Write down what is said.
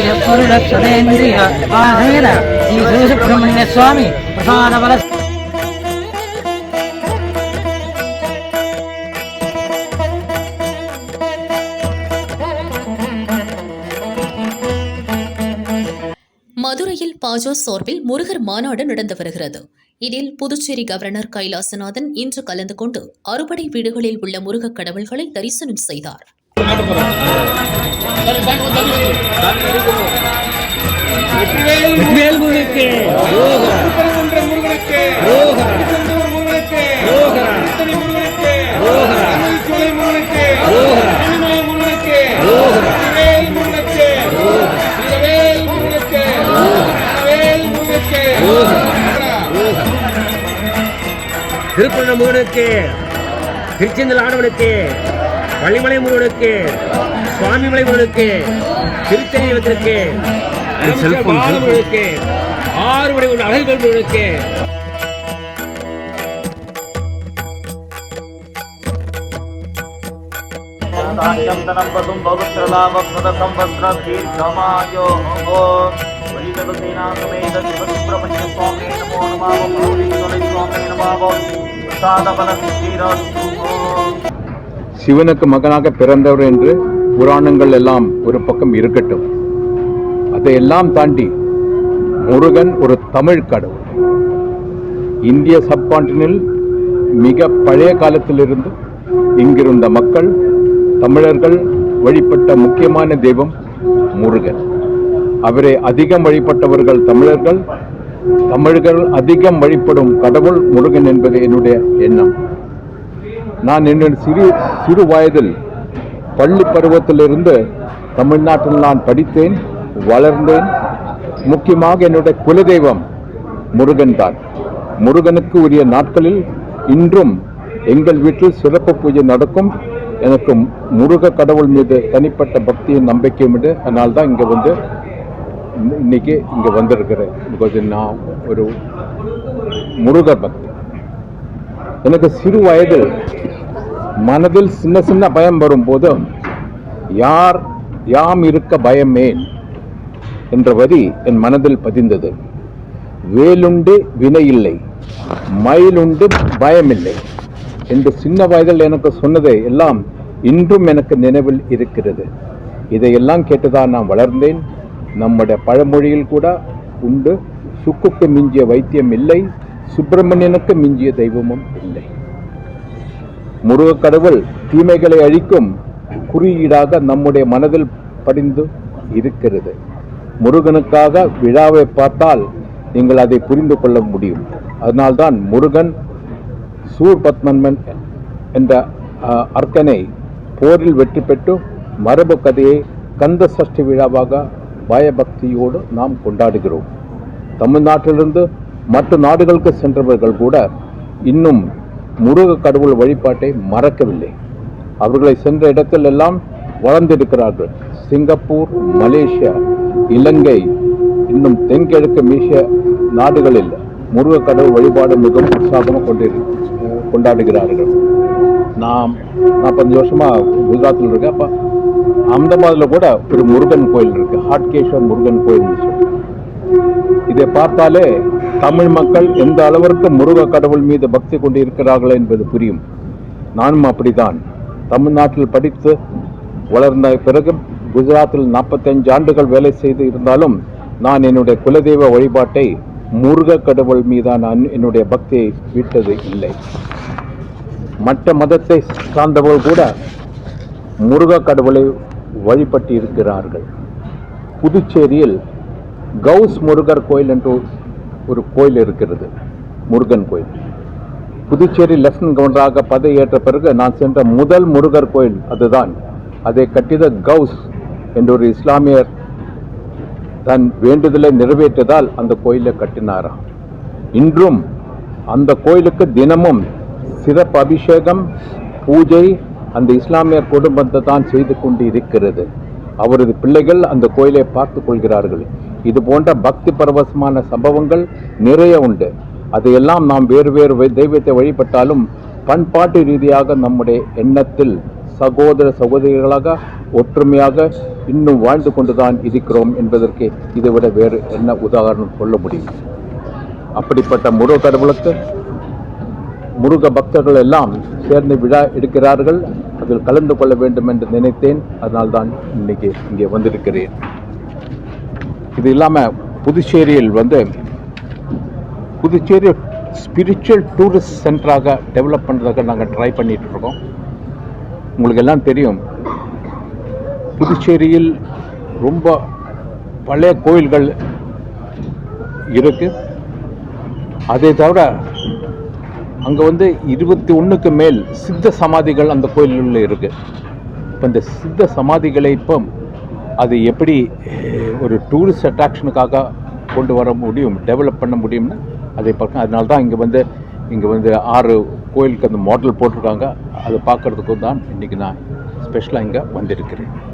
ஆதித்யாய பொருளசுரேந்திரிய ஸ்ரீ சுப்பிரமணிய சுவாமி பிரசாதவர மதுரையில் பாஜ சார்பில் முருகர் மாநாடு நடந்து வருகிறது. இதில் புதுச்சேரி கவர்னர் கைலாசநாதன் இன்று கலந்து கொண்டு அறுபடை வீடுகளில் உள்ள முருகக் கடவுள்களை தரிசனம் செய்தார். முருகனுக்கு முருகனுக்கு முருகனுக்கு திருப்பண்ண முருகனுக்கு திருச்செந்தல் ஆடவனுக்கு பள்ளிமலை முருகனுக்கு சுவாமிமலை முருகனுக்கு திருத்தணி தெய்வத்திற்கு முருகனுக்கு ஆறு மலை ஒன்று அழகு முருகனுக்கு பிரம்மணி சுவாமி நமாவோம் பிரசாத பல சித்திராஸ்து சிவனுக்கு மகனாக பிறந்தவர் என்று புராணங்கள் எல்லாம் ஒரு பக்கம் இருக்கட்டும். அதையெல்லாம் தாண்டி முருகன் ஒரு தமிழ் கடவுள். இந்திய சப்கான்டினில் மிக பழைய காலத்திலிருந்து இங்கிருந்த மக்கள் தமிழர்கள் வழிபட்ட முக்கியமான தெய்வம் முருகன். அவரை அதிகம் வழிபட்டவர்கள் தமிழர்கள். தமிழர்கள் அதிகம் வழிபடும் கடவுள் முருகன் என்பது என்னுடைய எண்ணம். நான் என்னுடைய சிறு சிறு வயதில் பள்ளி பருவத்திலிருந்து தமிழ்நாட்டில் நான் படித்தேன் வளர்ந்தேன். முக்கியமாக என்னுடைய குலதெய்வம் முருகன் தான். முருகனுக்கு உரிய நாட்களில் இன்றும் எங்கள் வீட்டில் சிறப்பு பூஜை நடக்கும். எனக்கு முருக கடவுள் மீது தனிப்பட்ட பக்தியும் நம்பிக்கையும் உண்டு. அதனால தான் இங்கே வந்து இன்னைக்கு இங்கே வந்திருக்கிறேன். பிகாஸ் நான் ஒரு முருக பக்தி எனக்கு சிறு வயதில் மனதில் சின்ன சின்ன பயம் வரும்போது யார் யாம் இருக்க பயமேன் என்ற வரி என் மனதில் பதிந்தது. வேலுண்டு வினையில்லை மயிலுண்டு பயமில்லை என்று சின்ன வயதில் எனக்கு சொன்னதை எல்லாம் இன்றும் எனக்கு நினைவில் இருக்கிறது. இதையெல்லாம் கேட்டுதான் நான் வளர்ந்தேன். நம்முடைய பழமொழியில் கூட உண்டு. சுக்குக்கு மிஞ்சிய வைத்தியம் இல்லை. சுப்பிரமணியனுக்கு மிஞ்சிய தெய்வமும் இல்லை. முருகக் கடவுள் தீமைகளை அழிக்கும் குறியீடாக நம்முடைய மனதில் படிந்து இருக்கிறது. முருகனுக்காக விழாவை பார்த்தால் நீங்கள் அதை புரிந்து கொள்ள முடியும். அதனால்தான் முருகன் சூர்பத்மன்மன் என்ற அர்த்தனை அர்க்கனை போரில் வெற்றி பெற்று மரபு கதையை கந்த சஷ்டி விழாவாக பயபக்தியோடு நாம் கொண்டாடுகிறோம். தமிழ்நாட்டிலிருந்து மற்ற நாடுகளுக்கு சென்றவர்கள் கூட இன்னும் முருக கடவுள் வழிபாட்டை மறக்கவில்லை. அவர்களை சென்ற இடத்திலெல்லாம் வளர்ந்திருக்கிறார்கள். சிங்கப்பூர் மலேசியா இலங்கை இன்னும் தென்கிழக்கு மீசிய நாடுகளில் முருக கடவுள் வழிபாடு மிகவும் உற்சாகமாக கொண்டிரு கொண்டாடுகிறார்கள். நாம் நாற்பத்தஞ்சு வருஷமாக குஜராத்தில் இருக்கேன். அப்போ அகமதாபாத்தில் கூட ஒரு முருகன் கோயில் இருக்குது ஹாட்கேஸ்வர் முருகன் கோயில் சொல்லி. இதை பார்த்தாலே தமிழ் மக்கள் எந்த அளவிற்கு முருக கடவுள் மீது பக்தி கொண்டிருக்கிறார்கள் என்பது புரியும். நானும் அப்படித்தான். தமிழ்நாட்டில் படித்து வளர்ந்த பிறகு குஜராத்தில் 45 ஆண்டுகள் வேலை செய்து இருந்தாலும் நான் என்னுடைய குலதெய்வ வழிபாட்டை முருக கடவுள் மீதான என்னுடைய பக்தியை விட்டது இல்லை. மற்ற மதத்தை சார்ந்தவர்கள் கூட முருக கடவுளை வழிபட்டு இருக்கிறார்கள் புதுச்சேரியில் கவுஸ் முருகர் கோயில் என்று ஒரு கோயில் இருக்கிறது முருகன் கோயில். புதுச்சேரி லெஃப்டினன்ட் கவர்னராக பதவியேற்ற பிறகு நான் சென்ற முதல் முருகர் கோயில் அதுதான். அதை கட்டித கவுஸ் என்ற ஒரு இஸ்லாமியர் தன் வேண்டுதலை நிறைவேற்றதால் அந்த கோயிலை கட்டினாராம். இன்றும் அந்த கோயிலுக்கு தினமும் சிறப்பு அபிஷேகம் பூஜை அந்த இஸ்லாமியர் குடும்பத்தை தான் செய்து கொண்டு இருக்கிறது அவரது பிள்ளைகள் அந்த கோயிலை பார்த்து கொள்கிறார்கள். இது போன்ற பக்தி பரவசமான சம்பவங்கள் நிறைய உண்டு. அதையெல்லாம் நாம் வேறு வேறு தெய்வத்தை வழிபட்டாலும் பண்பாட்டு ரீதியாக நம்முடைய எண்ணத்தில் சகோதர சகோதரிகளாக ஒற்றுமையாக இன்னும் வாழ்ந்து கொண்டுதான் இருக்கிறோம் என்பதற்கு இதை விட வேறு என்ன உதாரணம் சொல்ல முடியும்? அப்படிப்பட்ட முருக கடவுளுக்கு முருக பக்தர்கள் எல்லாம் சேர்ந்து விழா எடுக்கிறார்கள். அதில் கலந்து கொள்ள வேண்டும் என்று நினைத்தேன். அதனால்தான் இன்னைக்கு இங்கே வந்திருக்கிறேன். இது இல்லாமல் புதுச்சேரியில் வந்து புதுச்சேரி ஸ்பிரிச்சுவல் டூரிஸ்ட் சென்டராக டெவலப் பண்ணுறதுக்கு நாங்கள் ட்ரை பண்ணிகிட்ருக்கோம் உங்களுக்கு எல்லாம் தெரியும். புதுச்சேரியில் ரொம்ப பழைய கோயில்கள் இருக்குது அதை தவிர அங்கே வந்து இருபத்தி ஒன்றுக்கு மேல் சித்த சமாதிகள் அந்த கோயிலில் இருக்குது இப்போ இந்த சித்த சமாதிகளை இப்போ அது எப்படி ஒரு டூரிஸ்ட் அட்ராக்ஷனுக்காக கொண்டு வர முடியும் டெவலப் பண்ண முடியும்னு? அதை பார்க்க அதனால தான் இங்கே வந்து இங்கே வந்து ஆறு கோயிலுக்கு அந்த மாடல் போட்டிருக்காங்க. அதை பார்க்குறதுக்கும் தான் இன்றைக்கி நான் ஸ்பெஷலாக இங்கே வந்திருக்கிறேன்.